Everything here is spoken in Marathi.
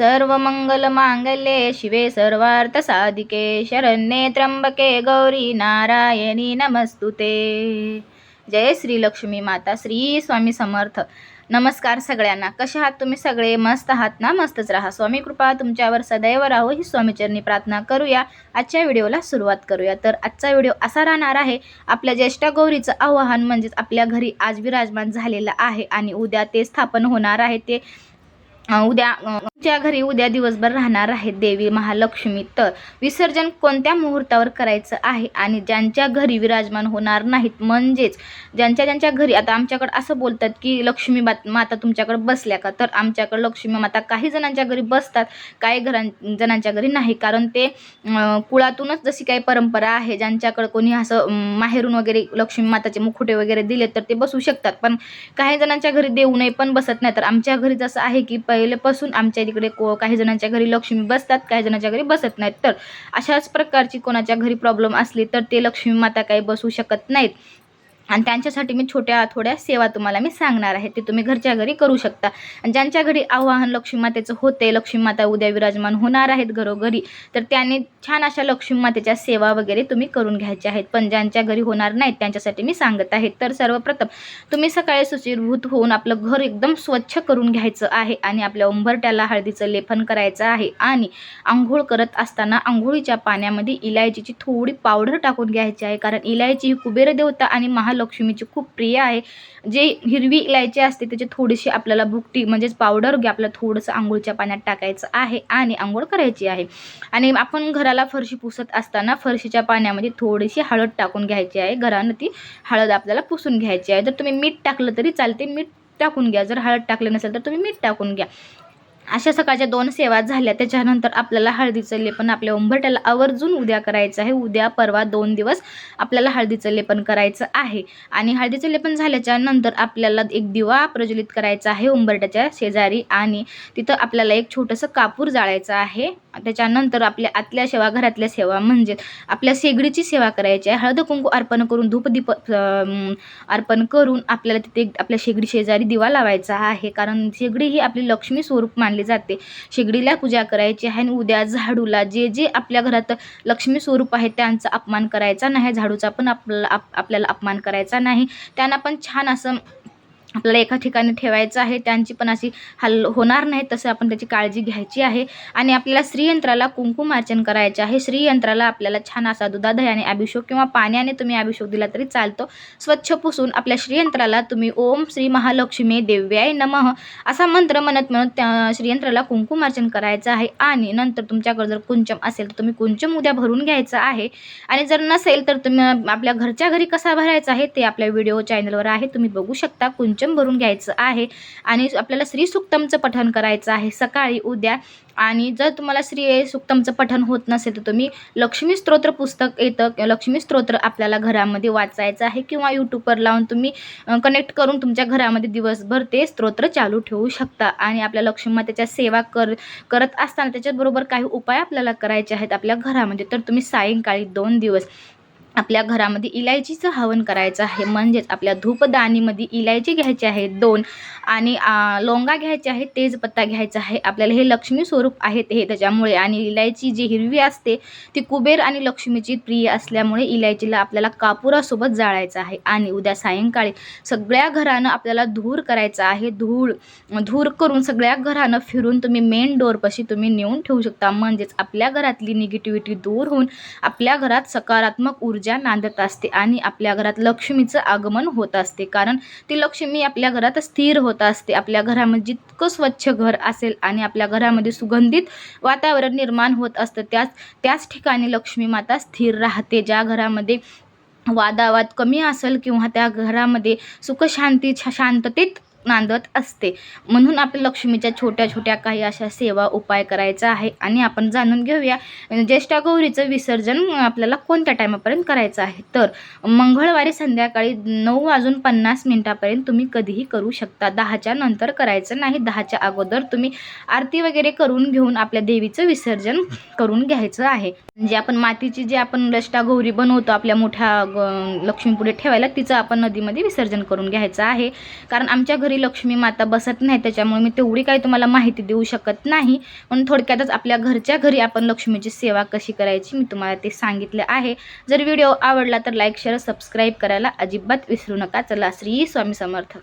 सर्व मंगल मांगल्ये शिवे सर्वार्थ साधिके. शरण्ये त्र्यंबके गौरी नारायणी नमस्तुते. जय श्री लक्ष्मी माता श्री स्वामी समर्थ. नमस्कार सगळ्यांना. कसे आहात तुम्ही सगळे? मस्त आहात ना? मस्तच राहा. स्वामी कृपा तुमच्यावर सदैव राहो. ही स्वामीचरणी प्रार्थना करूया. आजच्या व्हिडिओला सुरुवात करूया. तर आजचा व्हिडिओ असा राहणार आहे आपल्या ज्येष्ठ गौरीचं आवाहन म्हणजेच आपल्या घरी आज विराजमान झालेलं आहे आणि उद्या ते स्थापन होणार आहे. ते उद्या ज्या घरी उद्या दिवसभर राहणार आहेत देवी महालक्ष्मी. तर विसर्जन कोणत्या मुहूर्तावर करायचं आहे आणि ज्यांच्या घरी विराजमान होणार नाहीत? म्हणजेच ज्यांच्या ज्यांच्या घरी आता आमच्याकडं असं बोलतात की लक्ष्मी बात माता तुमच्याकडे बसल्या का? तर आमच्याकडं लक्ष्मी माता काही जणांच्या घरी बसतात काही घरां जणांच्या घरी नाही. कारण ते कुळातूनच जशी काही परंपरा आहे ज्यांच्याकडं कोणी असं माहेरून वगैरे लक्ष्मी माताचे मुखुटे वगैरे दिले तर ते बसू शकतात. पण काही जणांच्या घरी देऊ नये पण बसत नाही. तर आमच्या घरी जसं आहे की पहिलेपासून आमच्या तिकडे को काही जणांच्या घरी लक्ष्मी बसतात काही जणांच्या घरी बसत नाहीत. तर अशाच प्रकारची कोणाच्या घरी प्रॉब्लेम असली तर ते लक्ष्मी माता काही बसू शकत नाहीत. आणि त्यांच्यासाठी मी छोट्या थोड्या सेवा तुम्हाला मी सांगणार आहे. ते तुम्ही घरच्या घरी करू शकता. आणि ज्यांच्या घरी आवाहन लक्ष्मी मातेचं होते लक्ष्मी माता उद्या विराजमान होणार आहेत घरोघरी तर त्यांनी छान अशा लक्ष्मी मातेच्या सेवा वगैरे तुम्ही करून घ्यायच्या आहेत. पण ज्यांच्या घरी होणार नाहीत त्यांच्यासाठी मी सांगत आहे. तर सर्वप्रथम तुम्ही सकाळी सुचिरभूत होऊन आपलं घर एकदम स्वच्छ करून घ्यायचं आहे आणि आपल्या उंबरट्याला हळदीचं लेपन करायचं आहे आणि आंघोळ करत असताना आंघोळीच्या पाण्यामध्ये इलायचीची थोडी पावडर टाकून घ्यायची आहे. कारण इलायची ही कुबेर देवता आणि महाल लक्ष्मीची खूप प्रिय आहे. जे हिरवी इलायची असते त्याची थोडीशी आपल्याला भुकटी म्हणजेच पावडर घ्या आपल्याला थोडंसं आंघोळच्या पाण्यात टाकायचं आहे आणि आंघोळ करायची आहे. आणि आपण घराला फरशी पुसत असताना फरशीच्या पाण्यामध्ये थोडीशी हळद टाकून घ्यायची आहे. घरानं ती हळद आपल्याला पुसून घ्यायची आहे. जर तुम्ही मीठ टाकलं तरी चालते. मीठ टाकून घ्या. जर हळद टाकलं नसेल तर तुम्ही मीठ टाकून घ्या. अशा सकाळच्या दोन सेवा झाल्या. त्याच्यानंतर आपल्याला हळदीचं लेपन आपल्या उंबरट्याला आवर्जून उद्या करायचं आहे. उद्या परवा दोन दिवस आपल्याला हळदीचं लेपन करायचं आहे. आणि हळदीचं लेपन झाल्याच्यानंतर आपल्याला एक दिवा प्रज्वलित करायचा आहे उंबरट्याच्या शेजारी. आणि तिथं आपल्याला एक छोटंसं कापूर जाळायचं आहे. त्याच्यानंतर आपल्या आतल्या सेवा घरातल्या सेवा म्हणजे आपल्या शेगडीची सेवा करायची आहे. हळद कुंकू अर्पण करून धूपदीप अर्पण करून आपल्याला तिथे एक आपल्या शेगडी शेजारी दिवा लावायचा आहे. कारण शेगडी ही आपली लक्ष्मी स्वरूप मानली जाते. शेगडीला पूजा करायची आहे आणि उद्या झाडूला जे जे आपल्या घरात लक्ष्मी स्वरूप आहे त्यांचा अपमान करायचा नाही. झाडूचा पण आपल्याला आप आपल्याला अपमान करायचा नाही. त्यांना पण छान असं आपल्याला एका ठिकाणी ठेवायचं आहे त्यांची पण अशी हल होणार नाही तसं आपण त्याची काळजी घ्यायची आहे. आणि आपल्याला श्रीयंत्राला कुंकुमार्चन करायचे आहे. श्रीयंत्राला आपल्याला छान असा दुधादह्याने अभिषेक किंवा पाण्याने तुम्ही अभिषेक दिला तरी चालतो. स्वच्छ पुसून आपल्या श्रीयंत्राला तुम्ही ओम श्री महालक्ष्मी देव्याय नमः असा मंत्र म्हणत म्हणत त्या श्रीयंत्राला कुंकुमार्चन करायचं आहे. आणि नंतर तुमच्याकडे जर कुंचम असेल तर तुम्ही कुंचम उद्या भरून घ्यायचं आहे. आणि जर नसेल तर तुम्ही आपल्या घरच्या घरी कसा भरायचा आहे ते आपल्या व्हिडिओ चॅनलवर आहे. तुम्ही बघू शकता पंचम भरून घ्यायचं आहे. आणि आपल्याला श्री सुक्तमचं पठण करायचं आहे सकाळी उद्या. आणि जर तुम्हाला श्री सुक्तमचं पठण होत नसेल तर तुम्ही लक्ष्मी स्तोत्र पुस्तक येतं. लक्ष्मी स्तोत्र आपल्याला घरामध्ये वाचायचं आहे किंवा यूट्यूबवर लावून तुम्ही कनेक्ट करून तुमच्या घरामध्ये दिवसभर ते स्तोत्र चालू ठेवू शकता. आणि आपल्या लक्ष्मी मातेच्या सेवा कर करत असताना त्याच्याबरोबर काही उपाय आपल्याला करायचे आहेत आपल्या घरामध्ये. तर तुम्ही सायंकाळी दोन दिवस आपल्या घरामध्ये इलायचीचं हवन करायचं आहे. म्हणजेच आपल्या धूपदानीमध्ये इलायची घ्यायची आहे दोन. आणि लोंगा घ्यायचे आहे तेजपत्ता घ्यायचा आहे. आपल्याला हे लक्ष्मी स्वरूप आहेत हे त्याच्यामुळे. आणि इलायची जी हिरवी असते ती कुबेर आणि लक्ष्मीची प्रिय असल्यामुळे इलायचीला आपल्याला कापुरासोबत जाळायचं आहे. आणि उद्या सायंकाळी सगळ्या घरानं आपल्याला धूर करायचा आहे. धूळ धूर करून सगळ्या घरानं फिरून तुम्ही मेन डोअरपाशी तुम्ही नेऊन ठेवू शकता. म्हणजेच आपल्या घरातली निगेटिव्हिटी दूर होऊन आपल्या घरात सकारात्मक ऊर्जा नांदत असते आणि आपल्या घरात लक्ष्मीचं आगमन होत असते. कारण ती लक्ष्मी आपल्या घरात स्थिर होत असते. आपल्या घरामध्ये जितकं स्वच्छ घर असेल आणि आपल्या घरामध्ये सुगंधित वातावरण निर्माण होत असतं त्याच त्याच ठिकाणी लक्ष्मी माता स्थिर राहते. ज्या घरामध्ये वादावाद कमी असेल किंवा त्या घरामध्ये सुखशांती छ शांततेत नांदत असते. म्हणून आपल्या लक्ष्मीच्या छोट्या छोट्या काही अशा सेवा उपाय करायचा आहे आणि आपण जाणून घेऊया ज्येष्ठा गौरीचं विसर्जन आपल्याला कोणत्या टायमापर्यंत करायचं आहे? तर मंगळवारी संध्याकाळी नऊ वाजून पन्नास मिनिटापर्यंत तुम्ही कधीही करू शकता. दहाच्या नंतर करायचं नाही. दहाच्या अगोदर तुम्ही आरती वगैरे करून घेऊन आपल्या देवीचं विसर्जन करून घ्यायचं आहे. म्हणजे आपण मातीची जी आपण लष्टा गौरी बनवतो आपल्या मोठ्या ग- लक्ष्मीपुढे ठेवायला तिचं आपण नदीमध्ये विसर्जन करून घ्यायचं आहे. कारण आमच्या घरी घरी लक्ष्मी माता बसत नाही त्याच्यामुळे मी तेवढी काही तुम्हाला माहिती देऊ शकत नाही. म्हणून थोडक्यातच आपल्या घरच्या घरी आपण लक्ष्मीची सेवा कशी करायची मी तुम्हाला ते सांगितले आहे. जर व्हिडिओ आवडला तर लाईक शेअर सबस्क्राईब करायला अजिबात विसरू नका. चला श्री स्वामी समर्थ.